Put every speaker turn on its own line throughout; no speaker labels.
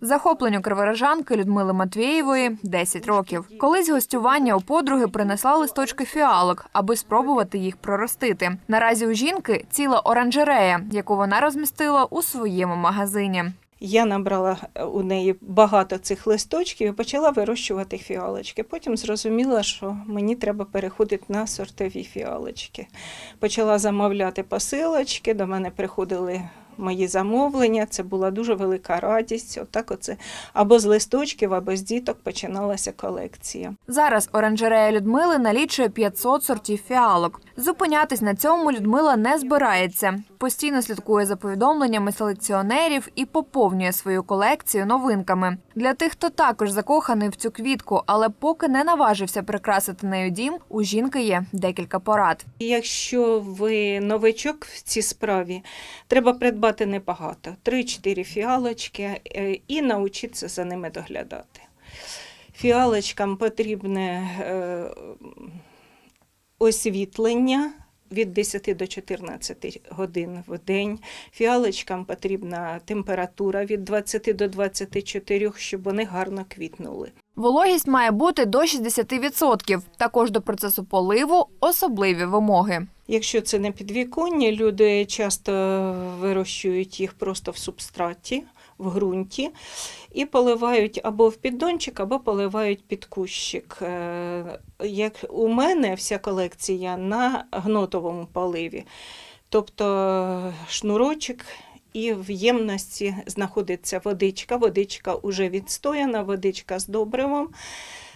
Захопленню криворожанки Людмили Матвєєвої 10 років. Колись гостювання у подруги принесла листочки фіалок, аби спробувати їх проростити. Наразі у жінки ціла оранжерея, яку вона розмістила у своєму магазині.
Я набрала е, у неї багато цих листочків і почала вирощувати фіалочки. Потім зрозуміла, що мені треба переходити на сортові фіалочки. Почала замовляти посилочки, до мене приходили мої замовлення. Це була дуже велика радість. Отак оце або з листочків, або з діток починалася колекція.
Зараз оранжерея Людмили налічує 500 сортів фіалок. Зупинятись на цьому Людмила не збирається. Постійно слідкує за повідомленнями селекціонерів і поповнює свою колекцію новинками. Для тих, хто також закоханий в цю квітку, але поки не наважився прикрасити нею дім, у жінки є декілька порад.
Якщо ви новичок в цій справі, треба придбати небагато, 3-4 фіалочки е, і навчитися за ними доглядати. Фіалочкам потрібне е, освітлення від 10 до 14 годин в день. Фіалочкам потрібна температура від 20 до 24, щоб вони гарно квітнули.
Вологість має бути до 60%. Також до процесу поливу особливі вимоги.
Якщо це не підвіконня, люди часто вирощують їх просто в субстраті, в ґрунті, і поливають або в піддончик, або поливають під кущик. Е, Як у мене вся колекція на гнотовому поливі, тобто шнурочок. І в ємності знаходиться водичка. Водичка вже відстояна, водичка з добривом,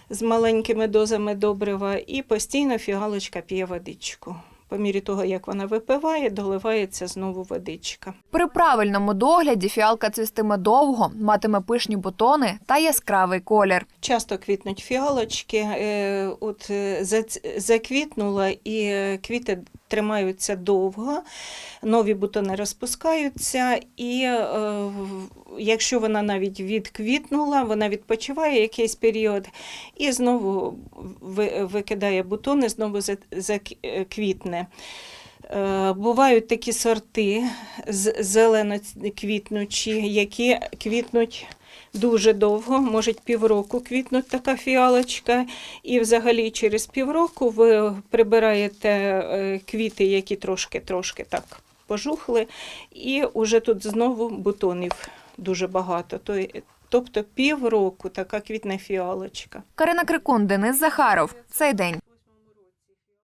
з маленькими дозами добрива, і постійно фіалочка п'є водичку. По мірі того, як вона випиває, доливається знову водичка.
При правильному догляді фіалка цвістиме довго, матиме пишні бутони та яскравий колір.
Часто квітнуть фіалочки, е, от е, заквітнула і е, квіти тримаються довго, нові бутони розпускаються, і е, якщо вона навіть відквітнула, вона відпочиває якийсь період і знову викидає бутони, знову заквітне. Е, Бувають такі сорти зелено-квітнучі, які квітнуть дуже довго, може півроку квітнуть така фіалочка, і взагалі через півроку ви прибираєте е, квіти, які трошки-трошки так пожухли, і вже тут знову бутонів дуже багато. Тобто півроку така квітне фіалочка.
Карина Крикун, Денис Захаров. Цей день.